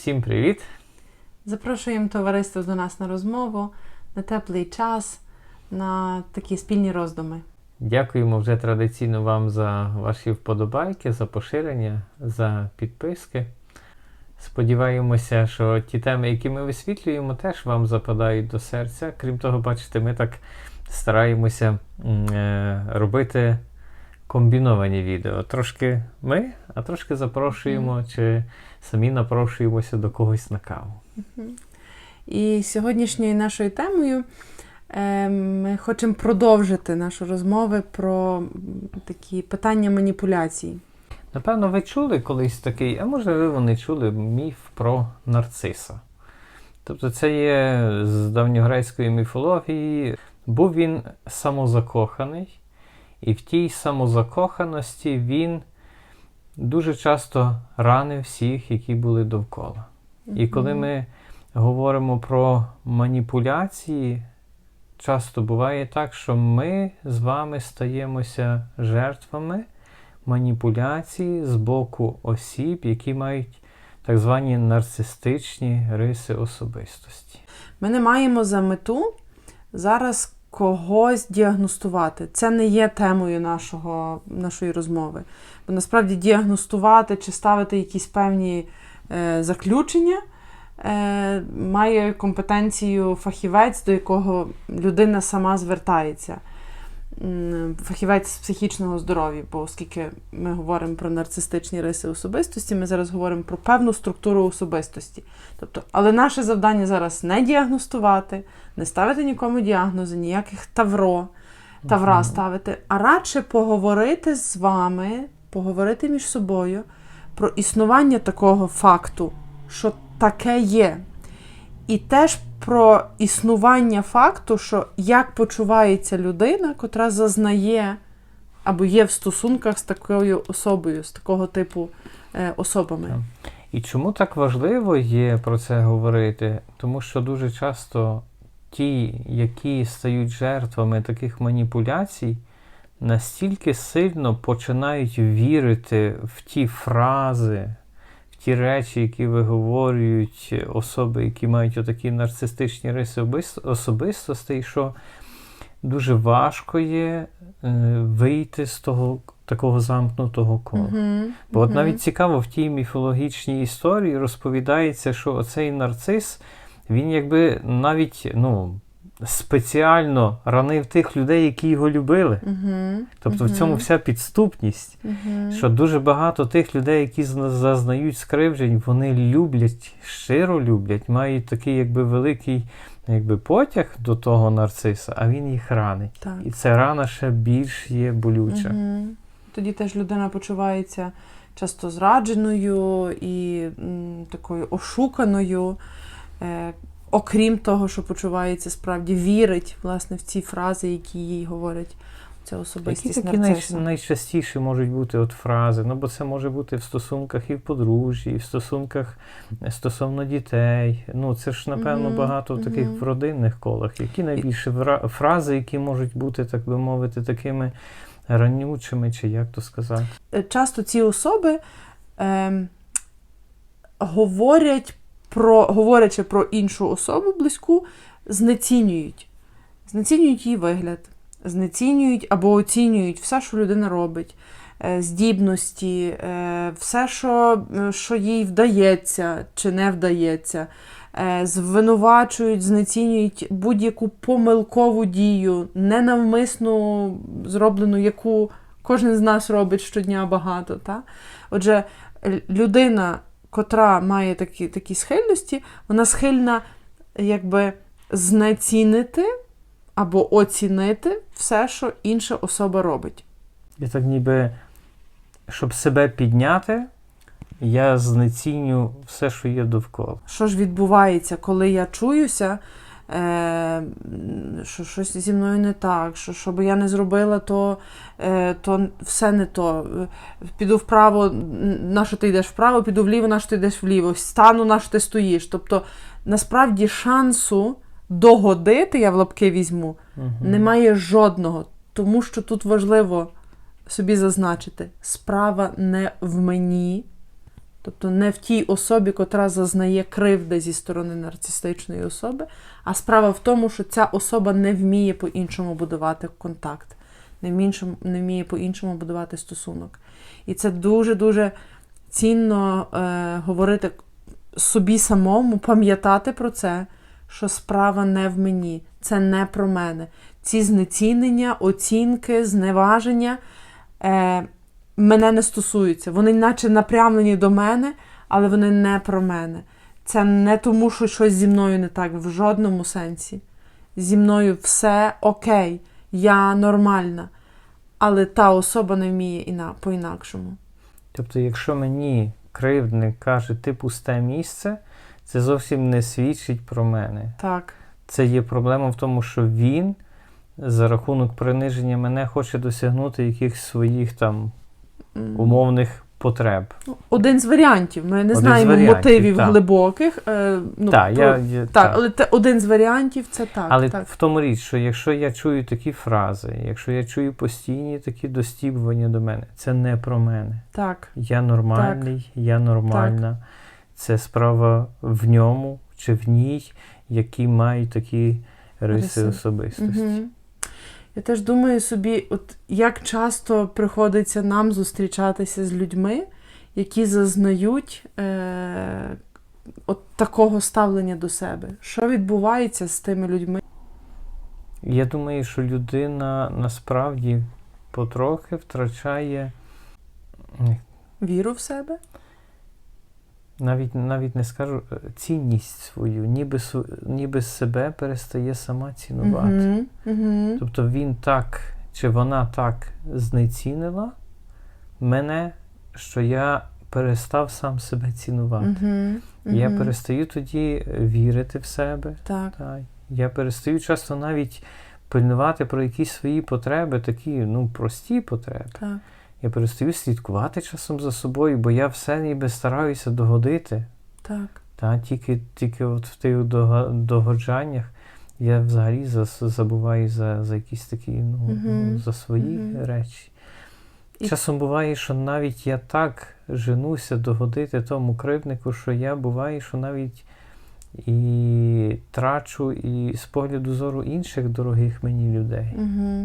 Всім привіт! Запрошуємо товариство до нас на розмову, на теплий час, на такі спільні роздуми. Дякуємо вже традиційно вам за ваші вподобайки, за поширення, за підписки. Сподіваємося, що ті теми, які ми висвітлюємо, теж вам западають до серця. Крім того, бачите, ми так стараємося е, робити комбіновані відео. Трошки ми, а трошки запрошуємо, чи самі напрошуємося до когось на каву. І сьогоднішньою нашою темою е, ми хочемо продовжити нашу розмови про такі питання маніпуляцій. Напевно, ви чули колись такий, а може ви не чули міф про нарциса. Тобто це є з давньогрецької міфології. Був він самозакоханий, і в тій самозакоханості він дуже часто ранив всіх, які були довкола. І коли ми говоримо про маніпуляції, часто буває так, що ми з вами стаємося жертвами маніпуляції з боку осіб, які мають так звані нарцистичні риси особистості. Ми не маємо за мету зараз когось діагностувати. Це не є темою нашого, нашої розмови. Бо насправді діагностувати чи ставити якісь певні е, заключення е, має компетенцію фахівець, до якого людина сама звертається. Фахівець з психічного здоров'я, бо оскільки ми говоримо про нарцистичні риси особистості, ми зараз говоримо про певну структуру особистості. Тобто, але наше завдання зараз не діагностувати, не ставити нікому діагнози, ніяких тавро, тавра ставити, а радше поговорити з вами, поговорити між собою про існування такого факту, що таке є. І теж про існування факту, що як почувається людина, котра зазнає або є в стосунках з такою особою, з такого типу е, особами. І чому так важливо є про це говорити? Тому що дуже часто ті, які стають жертвами таких маніпуляцій, настільки сильно починають вірити в ті фрази, ті речі, які виговорюють особи, які мають отакі нарцистичні риси особистостей, що дуже важко є е, вийти з того такого замкнутого кола. Мгм, Бо от навіть цікаво, в тій міфологічній історії розповідається, що оцей нарцис, він якби навіть ну, спеціально ранив тих людей, які його любили. Мгм, Тобто в цьому вся підступність, мгм. що дуже багато тих людей, які зна- зазнають скривджень, вони люблять, щиро люблять, мають такий якби великий якби, потяг до того нарциса, а він їх ранить. Так. І ця рана ще більш є болюча. Мгм. Тоді теж людина почувається часто зрадженою і м, такою ошуканою. Е, окрім того, що почувається справді, вірить власне в ці фрази, які їй говорять ця Які особистість такі най, нарциса. можуть бути от фрази? Ну, бо це може бути в стосунках і в подружжі, і в стосунках стосовно дітей. Ну, це ж, напевно, Мгм, багато в таких мгм. в родинних колах. Які найбільше фрази, які можуть бути, так би мовити, такими ранючими, чи як то сказати? Е, часто ці особи ем, говорять про, говорячи про іншу особу близьку, знецінюють. Знецінюють її вигляд, знецінюють або оцінюють все, що людина робить, е, здібності, е, все, що, е, що їй вдається чи не вдається. Звинувачують, знецінюють будь-яку помилкову дію, ненавмисну зроблену, яку кожен з нас робить щодня багато. Та? Отже, людина, котра має такі, такі схильності, вона схильна якби знецінити або оцінити все, що інша особа робить. І так ніби, щоб себе підняти, я знеціню все, що є довкола. Що ж відбувається, коли я чуюся, е, що щось зі мною не так, що, що би я не зробила, то, е, то все не то. Піду вправо, на що ти йдеш вправо, піду вліво, на що ти йдеш вліво, стану, на що ти стоїш. Тобто, насправді, шансу догодити, я в лапки візьму, Мгм. немає жодного. Тому що тут важливо собі зазначити, справа не в мені, Тобто не в тій особі, котра зазнає кривди зі сторони нарцистичної особи, а справа в тому, що ця особа не вміє по-іншому будувати контакт, не вміє, по-іншому будувати стосунок. І це дуже-дуже цінно е, говорити собі самому, пам'ятати про це, що справа не в мені, це не про мене. Ці знецінення, оцінки, зневаження е, мене не стосуються. Вони наче напрямлені до мене, але вони не про мене. Це не тому, що щось зі мною не так, в жодному сенсі. Зі мною все окей, я нормальна, але та особа не вміє іна, по-інакшому. Тобто, якщо мені кривдник каже, ти пусте місце, це зовсім не свідчить про мене. Так. Це є проблема в тому, що він за рахунок приниження мене хоче досягнути якихось своїх там. Умовних потреб. Ну, Один з варіантів. Ми не Один знаємо мотивів так. глибоких. Е, ну, так, про- я, я, так, так. але те, один з варіантів це так. Але так. в тому річ, що якщо я чую такі фрази, якщо я чую постійні такі достібування до мене, це не про мене. так. Я нормальний, я нормальна. Це справа в ньому чи в ній, які мають такі риси Риси. особистості. Угу. Я теж думаю собі, от як часто приходиться нам зустрічатися з людьми, які зазнають е, от такого ставлення до себе. Що відбувається з тими людьми? Я думаю, що людина насправді потрохи втрачає Віру в себе? Навіть навіть не скажу е, цінність свою, ніби ніби себе перестає сама цінувати. Угу. Угу. Тобто він так чи вона так знецінила мене, що я перестав сам себе цінувати. Угу. Я перестаю тоді вірити в себе. Так. Та, я перестаю часто навіть пильнувати про якісь свої потреби, такі ну, прості потреби. Так. Я перестаю слідкувати часом за собою, бо я все ніби стараюся догодити. Так. Та, тільки, тільки от в тих догоджаннях я взагалі забуваю за, за якісь такі, ну, Мгм. за свої Мгм. речі. І- Часом буває, що навіть я так женуся догодити тому кривднику, що я буває, що навіть і трачу і з погляду зору інших дорогих мені людей. Угу.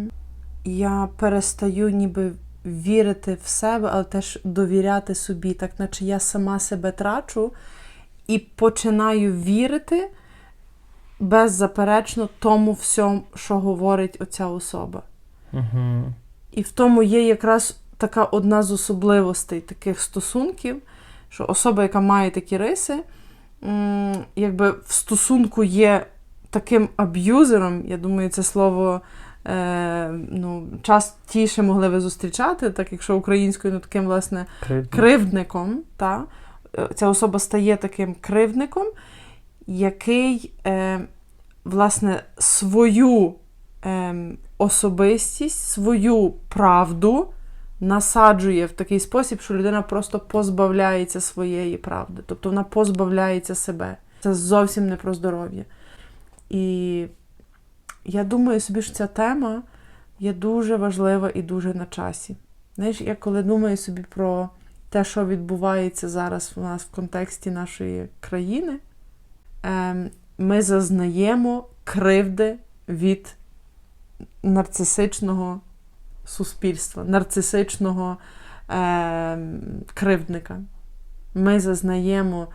Я перестаю ніби вірити в себе, але теж довіряти собі, так наче я сама себе трачу і починаю вірити беззаперечно тому всьому, що говорить оця особа. Угу. І в тому є якраз така одна з особливостей таких стосунків, що особа, яка має такі риси, якби в стосунку є таким аб'юзером, я думаю, це слово е, ну, частіше могли ви зустрічати, так якщо українською, ну таким, власне, кривдником. Та? Е, Ця особа стає таким кривдником, який, е, власне, свою е, особистість, свою правду насаджує в такий спосіб, що людина просто позбавляється своєї правди. Тобто вона позбавляється себе. Це зовсім не про здоров'я. І я думаю собі, що ця тема є дуже важлива і дуже на часі. Знаєш, я коли думаю собі про те, що відбувається зараз у нас в контексті нашої країни, ем, ми зазнаємо кривди від нарцисичного суспільства, нарцисичного ем, кривдника. Ми зазнаємо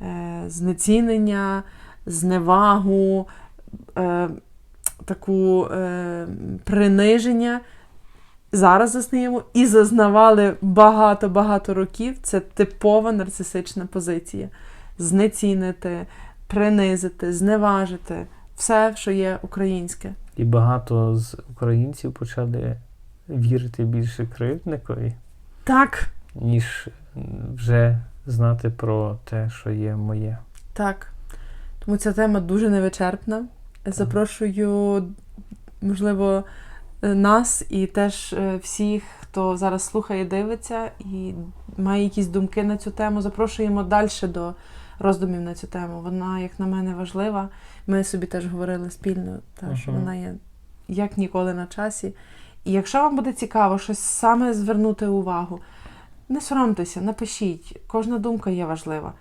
е, знецінення, зневагу, е, таку е, приниження. Зараз зазнаємо і зазнавали багато-багато років. Це типова нарцисична позиція. Знецінити, принизити, зневажити все, що є українське. І багато з українців почали вірити більше кривдникові, Так, ніж вже знати про те, що є моє. так. Тому ця тема дуже невичерпна. Запрошую, можливо, нас і теж е, всіх, хто зараз слухає, дивиться і має якісь думки на цю тему. Запрошуємо далі до роздумів на цю тему. Вона, як на мене, важлива. Ми собі теж говорили спільно, та, що вона є як ніколи на часі. І якщо вам буде цікаво щось саме звернути увагу, Не соромтеся, напишіть. Кожна думка є важлива.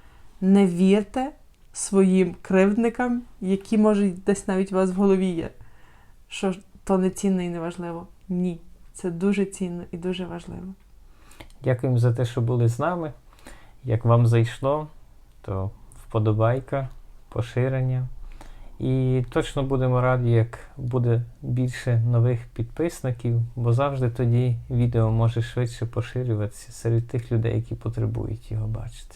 Не вірте своїм кривдникам, які можуть десь навіть у вас в голові є. Що то не цінно і не важливо. Ні. Це дуже цінно і дуже важливо. Дякуємо за те, що були з нами. Як вам зайшло, то вподобайка, поширення. І точно будемо раді, як буде більше нових підписників, бо завжди тоді відео може швидше поширюватися серед тих людей, які потребують його бачити.